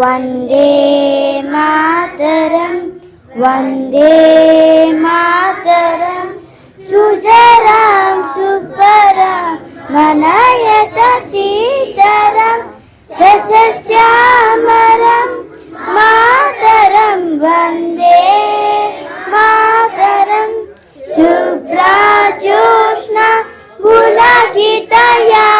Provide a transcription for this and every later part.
వందే మాతరం వందే మాతరం సుజరాం సుబ్బరాం మనయత సీతరం సస్యామరం మాతరం వందే మాతరం శుభ్రాజోష్ణ పులకితయా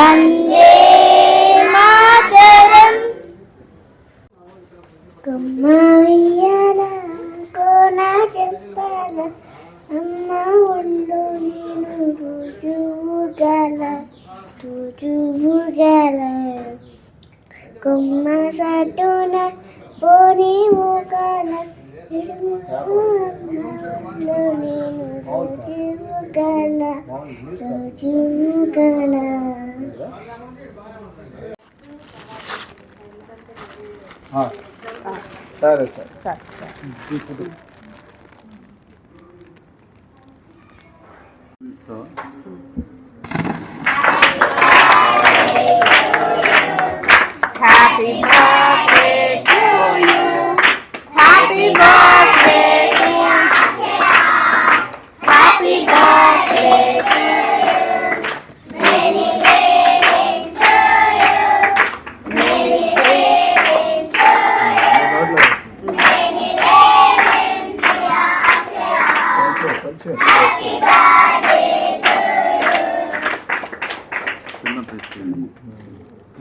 వందే మాతరం కుమ్మయ్యాల కోనా చెప్పాల అమ్మ ఒళ్ళు నేను రుజువుగల రుజువుగల కుమ్మ సటున పోనీ ఊగల నేను రుజువుగల రుజువుగల సరే సరే. సరే సరే. ఇప్పుడు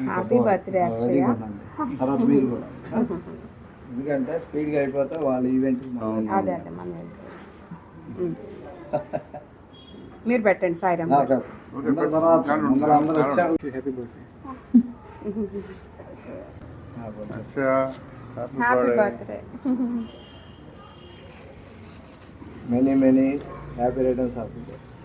హ్యాపీ బర్త్డే అక్షయ తర్వాత మీరు కూడా ఎందుకంటే స్పీడ్గా అయిపోతే వాళ్ళ ఈవెంట్ అదే అదే మన ఉమ్. మీరు పెట్టండి సాయిరామ్ గారు. తర్వాత అందరూ అందరూ వచ్చారు happy happy birthday many many happy return साहब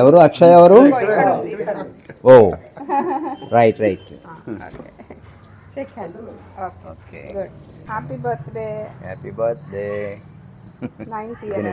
ఎవరు? అక్షయ్ ఎవరు? ఓ right right. Happy birthday happy birthday ninth year